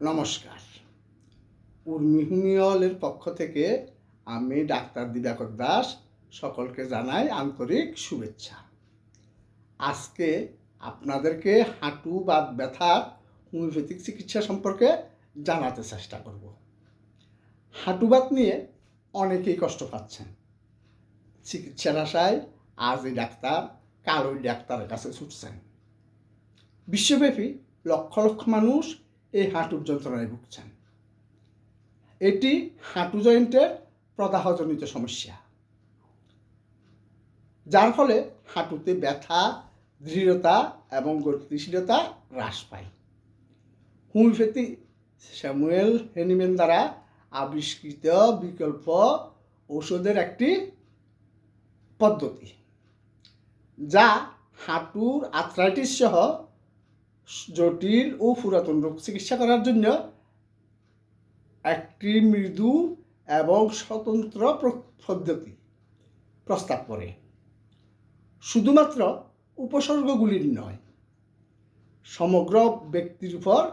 নমস্কার। উর্মিহুমিয়লের পক্ষ থেকে আমি ডাক্তার দিবাকর দাস সকলকে জানাই আন্তরিক শুভেচ্ছা। আজকে আপনাদেরকে হাঁটু বা ব্যথার হোমিওপ্যাথিক চিকিৎসা সম্পর্কে জানাতে চেষ্টা করব। হাঁটুবাত নিয়ে অনেকেই কষ্ট পাচ্ছেন। চিকিৎসার আশায় আজ এই ডাক্তার কাল ওই ডাক্তারের কাছে ছুটছেন। বিশ্বব্যাপী লক্ষ লক্ষ মানুষ এই হাঁটুর যন্ত্রণায় ভুগছেন। এটি হাঁটু জয়েন্টের প্রদাহজনিত সমস্যা। যার ফলে হাঁটুতে ব্যথা, দৃঢ়তা এবং গতিশীলতা হ্রাস পায়। হোমিওপ্যাথি স্যামুয়েল হেনিম্যান দ্বারা আবিষ্কৃত বিকল্প ঔষধের একটি পদ্ধতি, যা হাঁটুর আর্থ্রাইটিস সহ জটিল ও পুরাতন রোগ। চিকিৎসা করার জন্য একটি মৃদু এবং স্বতন্ত্র পদ্ধতি প্রস্তাব করে। শুধুমাত্র উপসর্গগুলির নয়, সমগ্র ব্যক্তির উপর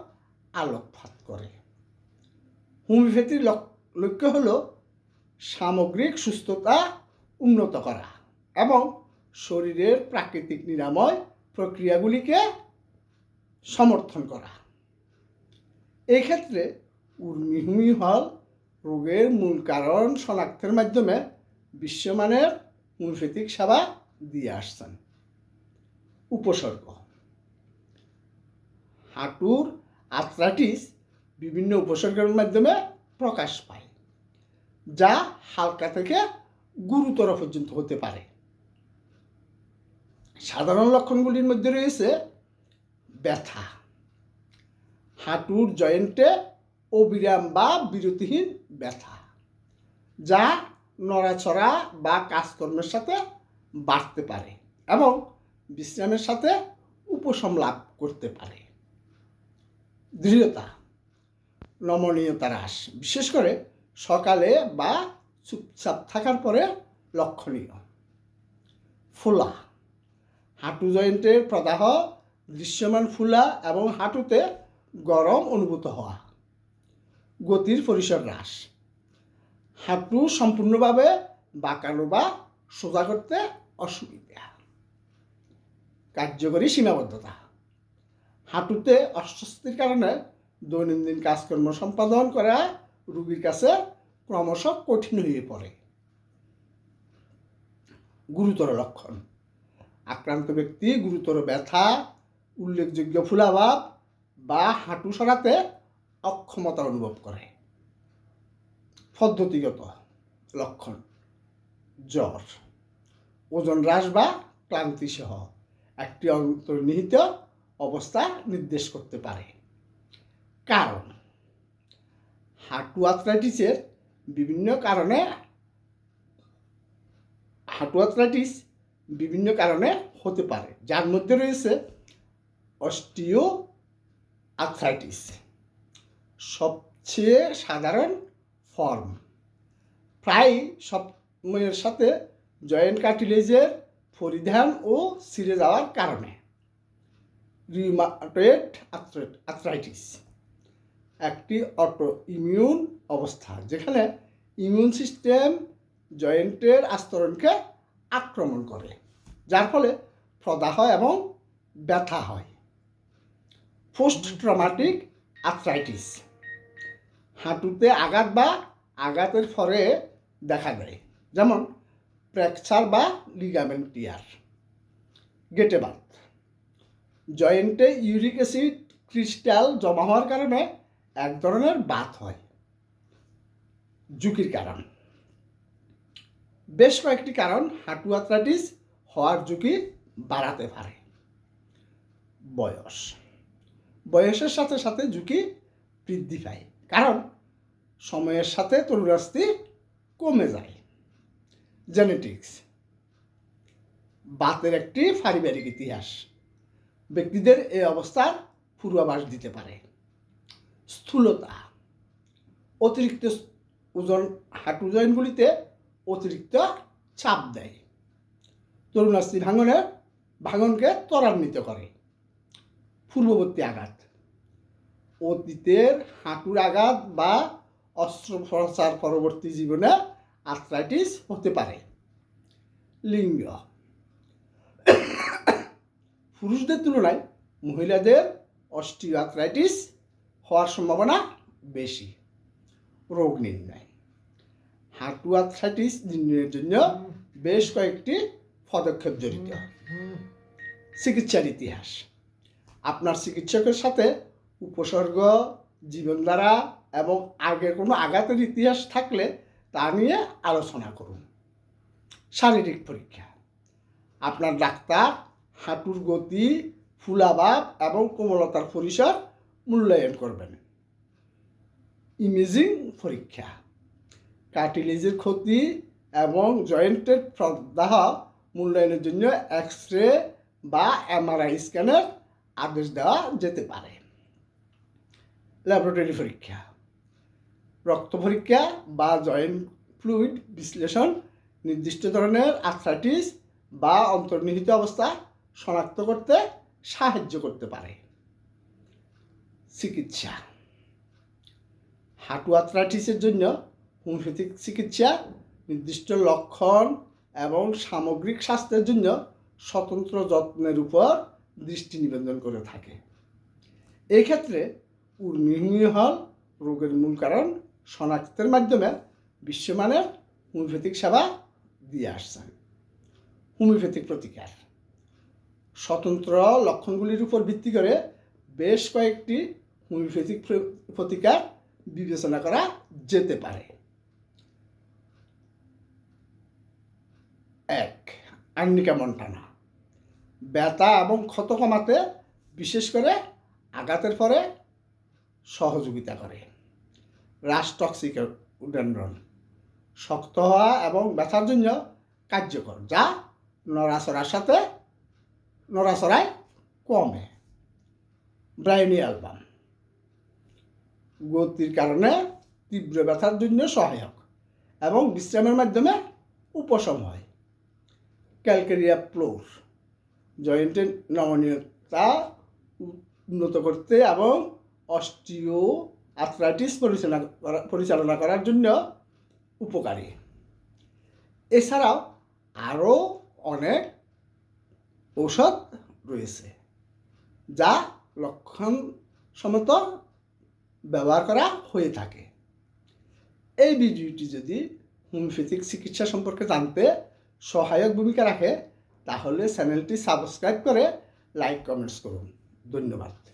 আলোকপাত করে। হোমিওপ্যাথির লক- লক্ষ্য হল সামগ্রিক সুস্থতা উন্নত করা এবং শরীরের প্রাকৃতিক নিরাময় প্রক্রিয়াগুলিকে সমর্থন করা। এক্ষেত্রে উর্মিহুমি হল রোগের মূল কারণ শনাক্তের মাধ্যমে বিশ্বমানের হোমিওপ্যাথিক সেবা দিয়ে আসছেন। উপসর্গ, হাঁটুর আর্থ্রাইটিস বিভিন্ন উপসর্গের মাধ্যমে প্রকাশ পায়, যা হালকা থেকে গুরুতর পর্যন্ত হতে পারে। সাধারণ লক্ষণগুলির মধ্যে রয়েছে ব্যথা। হাঁটুর জয়েন্টে অবিরাম বা বিরতিহীন ব্যথা, যা নড়াচড়া বা কাজকর্মের সাথে বাড়তে পারে এবং বিশ্রামের সাথে উপশম লাভ করতে পারে। দৃঢ়তা, নমনীয়তা হ্রাস, বিশেষ করে সকালে বা চুপচাপ থাকার পরে লক্ষণীয়। ফোলা, হাঁটু জয়েন্টের প্রদাহ দৃশ্যমান ফুলা এবং হাঁটুতে গরম অনুভূত হওয়া। গতির পরিসর হ্রাস। হাঁটু সম্পূর্ণভাবে বাঁকানো বা সোজা করতে অসুবিধা। কার্যকরী সীমাবদ্ধতা। হাঁটুতে অস্বস্তির কারণে দৈনন্দিন কাজকর্ম সম্পাদন করা রুগীর কাছে ক্রমশ কঠিন হয়ে পড়ে। গুরুতর লক্ষণ। আক্রান্ত ব্যক্তি গুরুতর ব্যথা উল্লেখযোগ্য ফুলাভাব বা হাঁটু সরাতে অক্ষমতা অনুভব করে। পদ্ধতিগত লক্ষণ, জ্বর, ওজন হ্রাস বা ক্লান্তি সহ একটি অন্তর্নিহিত অবস্থা নির্দেশ করতে পারে। কারণ, হাঁটু আর্থ্রাইটিসের বিভিন্ন কারণে, হাঁটু আর্থ্রাইটিস বিভিন্ন কারণে হতে পারে। যার মধ্যে রয়েছে অস্টিও আর্থ্রাইটিস। সবচেয়ে সাধারণ ফর্ম। প্রায় সময়ের সাথে জয়েন্ট কার্টিলেজের পরিধান ও ছিঁড়ে যাওয়ার কারণে। Rheumatoid arthritis. একটি অটো ইমিউন অবস্থা, যেখানে ইমিউন সিস্টেম জয়েন্টের আস্তরণকে আক্রমণ করে, যার ফলে প্রদাহ এবং ব্যথা হয়। Post traumatic arthritis. হাঁটুতে আঘাত বা আঘাতের ফলে দেখা দেয়, যেমন ফ্র্যাকচার বা লিগামেন্ট টিয়ার গেটে বাত জয়েন্টে ইউরিক অ্যাসিড ক্রিস্টাল জমা হওয়ার কারণে এক ধরনের বাত হয়। ঝুঁকির কারণ। বেশ কয়েকটি কারণ হাঁটু আর্থ্রাইটিস হওয়ার ঝুঁকি বাড়াতে পারে। বয়স। বয়সের সাথে সাথে ঝুঁকি বৃদ্ধি পায়। কারণ সময়ের সাথে তরুরাস্তি কমে যায়। জেনেটিক্স বাতের একটি পারিবারিক ইতিহাস। ব্যক্তিদের এই অবস্থার পূর্বাভাস দিতে পারে। স্থূলতা, অতিরিক্ত ওজন, হাঁটু জয়েন্টগুলিতে অতিরিক্ত চাপ দেয়। তরুণাস্থি ভাঙনের, ভাঙনকে ত্বরান্বিত করে। পূর্ববর্তী আঘাত। অতীতের হাঁটুর আঘাত বা অস্ত্রোপচার পরবর্তী জীবনে আর্থ্রাইটিস হতে পারে। লিঙ্গ। পুরুষদের তুলনায় মহিলাদের অস্টিও আর্থ্রাইটিস হওয়ার সম্ভাবনা বেশি। রোগ নির্ণয়। হাঁটু আর্থ্রাইটিস নির্ণয়ের জন্য বেশ কয়েকটি পদক্ষেপ জড়িত। চিকিৎসার ইতিহাস। আপনার চিকিৎসকের সাথে উপসর্গ জীবনধারা এবং আগের কোনো আঘাতের ইতিহাস থাকলে তা নিয়ে আলোচনা করুন। শারীরিক পরীক্ষা। আপনার ডাক্তার, হাঁটুর গতি ফুলাভাব এবং কোমলতার পরিসর মূল্যায়ন করবেন। ইমেজিং পরীক্ষা। কার্টিলেজের ক্ষতি এবং জয়েন্টের প্রদাহ মূল্যায়নের জন্য এক্স রে বা এমআরআই স্ক্যানের আদেশ দেওয়া যেতে পারে। ল্যাবরেটরি পরীক্ষা। রক্ত পরীক্ষা বা জয়েন্ট ফ্লুইড বিশ্লেষণ, নির্দিষ্ট ধরনের আর্থ্রাইটিস বা অন্তর্নিহিত অবস্থা শনাক্ত করতে সাহায্য করতে পারে। চিকিৎসা। হাঁটু আর্থ্রাইটিসের জন্য হোমিওপ্যাথিক চিকিৎসা, নির্দিষ্ট লক্ষণ এবং সামগ্রিক স্বাস্থ্যের জন্য স্বতন্ত্র যত্নের উপর দৃষ্টি নিবেদন করে থাকে। এই ক্ষেত্রে উর্মিহীন হল রোগের মূল কারণ শনাক্তের মাধ্যমে বিশ্বমানের হোমিওপ্যাথিক সেবা দিয়ে আসছেন হোমিওপ্যাথিক প্রতিকার। স্বতন্ত্র লক্ষণগুলির উপর ভিত্তি করে বেশ কয়েকটি হোমিওপ্যাথিক প্রতিকার বিবেচনা করা যেতে পারে। এক, আর্নিকা মন্টানা। ব্যথা এবং ক্ষত কমাতে বিশেষ করে আঘাতের পরে সহযোগিতা করে। রাষ্ট্রক্সিক ডেন্ড্রন শক্ত হওয়া এবং ব্যথার জন্য কার্যকর, যা নড়াচড়ার সাথে নড়াচড়ায় কমে। ব্রাইনি অ্যালবাম গতির কারণে তীব্র ব্যথার জন্য সহায়ক এবং বিশ্রামের মাধ্যমে উপশম হয়। ক্যালকেরিয়া ফ্লোর জয়েন্টের নমনীয়তা উন্নত করতে এবং অস্টিও আর্থ্রাইটিস পরিচালনা করা, পরিচালনা করার জন্য উপকারী। এছাড়াও আরও অনেক ঔষধ রয়েছে, যা লক্ষণ সমত ব্যবহার করা হয়ে থাকে। এই ভিডিওটি যদি হোমিওপ্যাথিক চিকিৎসা সম্পর্কে জানতে সহায়ক ভূমিকা রাখে তাহলে চ্যানেলটি সাবস্ক্রাইব করে লাইক কমেন্টস করুন। ধন্যবাদ।